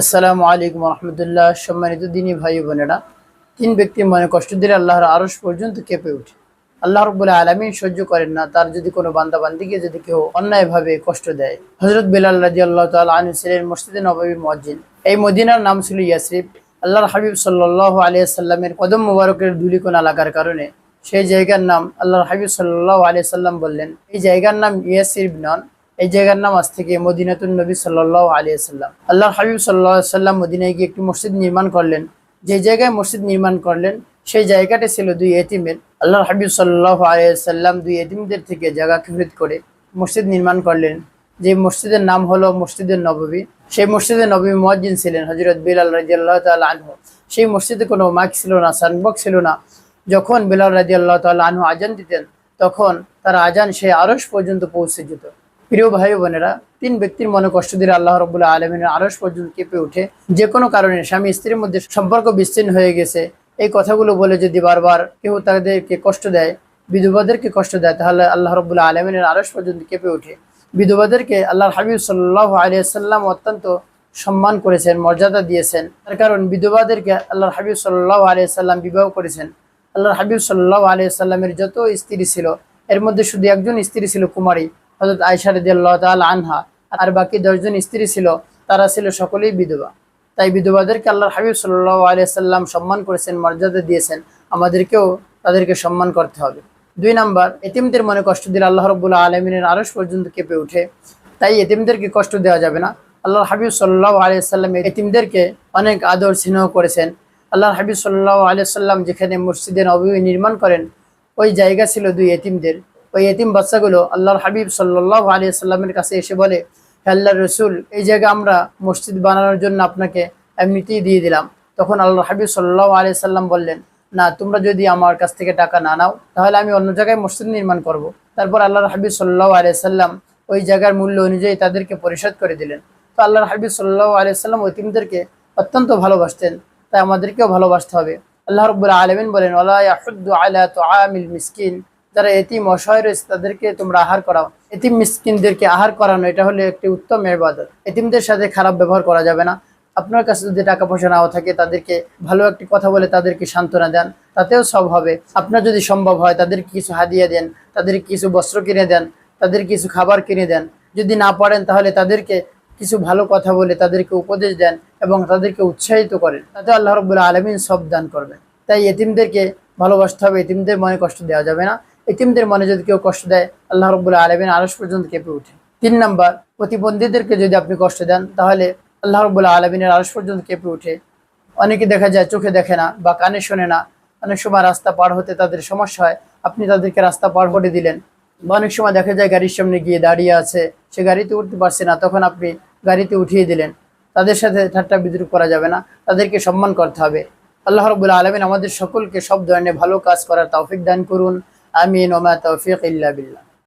আসসালামু আলাইকুম রহমতুল্লাহ সম্মানিত দিনী ভাই বোনেরা, তিন ব্যক্তির মনে কষ্ট দিলে আল্লাহর আরস পর্যন্ত কেঁপে ওঠে। আল্লাহ রব্বুল আলমিন সহ্য করেন না, তার যদি কোনো বান্দা বান্দিকে যদি কেউ অন্যায়ভাবে কষ্ট দেয়। হজরত বেলাল রাজি আল্লাহ তাল আনু মসজিদে নবাবী মসজিদ এই মদিনার নাম ছিল ইয়াসরিফ। আল্লাহর হাবিব সাল্লাহ আলিয়া সাল্লামের কদম মুবারকের ধুলিকোনা লাগার কারণে সেই জায়গার নাম আল্লাহর হাবিব সাল্লাহ আলিয়া সাল্লাম বললেন। এই জায়গার নাম ইয়াসরিফ নন। এই জায়গার নাম আজ থেকে মদিনাতুল নবী সাল্লাহ আলিয়া সাল্লাম আল্লাহর হাবিব সাল্লাহ সাল্লাম মদিনায় গিয়ে একটি মসজিদ নির্মাণ করলেন। যে জায়গায় মসজিদ নির্মাণ করলেন, সেই জায়গাটি ছিল দুই এতিমের। আল্লাহর হাবিব সাল্লাহ আলিয়াল্লাম দুই এতিমদের থেকে জায়গা খরিদ করে মসজিদ নির্মাণ করলেন। যে মসজিদের নাম হলো মসজিদের নববী। সেই মসজিদে নবী মুয়াজ্জিন ছিলেন হজরত বিলাল রাজিয়াল্লাহ তাল আনহু। সেই মসজিদে কোনো মাইক ছিল না সানবক ছিল না। যখন বিলাল রাজিয়াল্লাহ তাল আনহু আজান দিতেন, তখন তার আজান সেই আরস পর্যন্ত পৌঁছে যেত। প্রিয় ভাই বোনেরা, তিন ব্যক্তির মনে কষ্ট দিলে আল্লাহ রবুল্লাহ আলমিনের আরস পর্যন্ত কেঁপে ওঠে। যে কোনো কারণে স্বামী স্ত্রীর মধ্যে সম্পর্ক বিচ্ছিন্ন হয়ে গেছে। এই কথাগুলো বলে যদি বারবার কেউ তাদেরকে কষ্ট দেয়, বিধবাদেরকে কষ্ট দেয়, তাহলে আল্লাহ রবুল্লাহ আলমিনের আরস পর্যন্ত কেঁপে ওঠে। বিধবাদেরকে আল্লাহর হাবিব সাল্লাহ আলিয়াল্লাম অত্যন্ত সম্মান করেছেন, মর্যাদা দিয়েছেন। তার কারণ বিধবাদেরকে আল্লাহর হাবিব সাল্লাহ আলিয়াল্লাম বিবাহ করেছেন। আল্লাহর হাবিব সাল্লাহ আলিয়াল্লামের যত স্ত্রী ছিল, এর মধ্যে শুধু একজন স্ত্রী ছিল কুমারী। হজরত আয়সা রদিয়াল্লাহ তাল আনহা আর বাকি দশজন স্ত্রী ছিল, তারা ছিল সকলেই বিধবা। তাই বিধবাদেরকে আল্লাহর হাবিব সাল্লাহ আলিয়াল্লাম সম্মান করেছেন, মর্যাদা দিয়েছেন। আমাদেরকেও তাদেরকে সম্মান করতে হবে। দুই নাম্বার, এতিমদের মনে কষ্ট দিলে আল্লাহ রবুল্লাহ আলমিনের আরস পর্যন্ত কেঁপে উঠে তাই এতিমদেরকে কষ্ট দেওয়া যাবে না। আল্লাহর হাবিব সাল্লাহ আলিয়াল্লাম এতিমদেরকে অনেক আদর স্নেহ করেছেন। আল্লাহর হাবিব সাল্লাহ আলিয়াল্লাম যেখানে মসজিদে নবী নির্মাণ করেন, ওই জায়গা ছিল দুই এতিমদের। ওই এতিম বাচ্চাগুলো আল্লাহর হাবিব সাল্লাহ আলিয়া সাল্লামের কাছে এসে বলে, "হে আল্লাহর রসুল, এই জায়গা আমরা মসজিদ বানানোর জন্য আপনাকে এমনিতেই দিয়ে দিলাম। তখন আল্লাহর হাবিব সাল্লাহ আলিয়া সাল্লাম বললেন, না, তোমরা যদি আমার কাছ থেকে টাকা না নাও, তাহলে আমি অন্য জায়গায় মসজিদ নির্মাণ করব। তারপর আল্লাহর হাবিব সাল্লাহ আলিয়া সাল্লাম ওই জায়গার মূল্য অনুযায়ী তাদেরকে পরিশোধ করে দিলেন। তো আল্লাহর হাবিব সাল্লাহ আলিয়া সাল্লাম এতিমদেরকে অত্যন্ত ভালোবাসতেন, তাই আমাদেরকেও ভালোবাসতে হবে। আল্লাহ রব্বুল আলমিন বলেন আল্লাহ আলা তো আমিল মিসকিন। যারা এতিম অসহায় রয়েছে, তাদেরকে তোমরা আহার করাও। এতিম মিসকিনদেরকে আহার করানো, এটা হলো একটি উত্তম এবাদত এতিমদের সাথে খারাপ ব্যবহার করা যাবে না। আপনার কাছে যদি টাকা পয়সা নাও থাকে, তাদেরকে ভালো একটি কথা বলে তাদেরকে সান্ত্বনা দেন, তাতেও সব হবে। আপনার যদি সম্ভব হয়, তাদেরকে কিছু হাদিয়া দেন, তাদেরকে কিছু বস্ত্র কিনে দেন তাদের কিছু খাবার কিনে দেন। যদি না পারেন, তাহলে তাদেরকে কিছু ভালো কথা বলে তাদেরকে উপদেশ দেন এবং তাদেরকে উৎসাহিত করেন। তাতে আল্লাহ রবুল্লাহ আলমিন সব দান করবেন। তাই এতিমদেরকে ভালোবাসতে হবে, এতিমদের মনে কষ্ট দেওয়া যাবে না। এতিমদের মনে যদি কেউ কষ্ট দেয়, আল্লাহ রবুল্লাহ আলমিন আরস পর্যন্ত কেঁপে উঠে তিন নাম্বার, প্রতিবন্ধীদেরকে যদি আপনি কষ্ট দেন, তাহলে আল্লাহ রবুল্লাহ আলমিনের আরস পর্যন্ত কেঁপে উঠে অনেকে দেখা যায় চোখে দেখে না বা কানে শোনে না। অনেক সময় রাস্তা পার হতে তাদের সমস্যা হয়। আপনি তাদেরকে রাস্তা পার করে দিলেন। বা অনেক সময় দেখা যায় গাড়ির সামনে গিয়ে দাঁড়িয়ে আছে, সে গাড়িতে উঠতে পারছে না, তখন আপনি গাড়িতে উঠিয়ে দিলেন। তাদের সাথে ঠাট্টা বিদ্রুপ করা যাবে না। তাদেরকে সম্মান করতে হবে। আল্লাহ রবুল্লা আলমিন আমাদের সকলকে সব ধরনের ভালো কাজ করার তৌফিক দান করুন। آمين وما توفيق إلا بالله.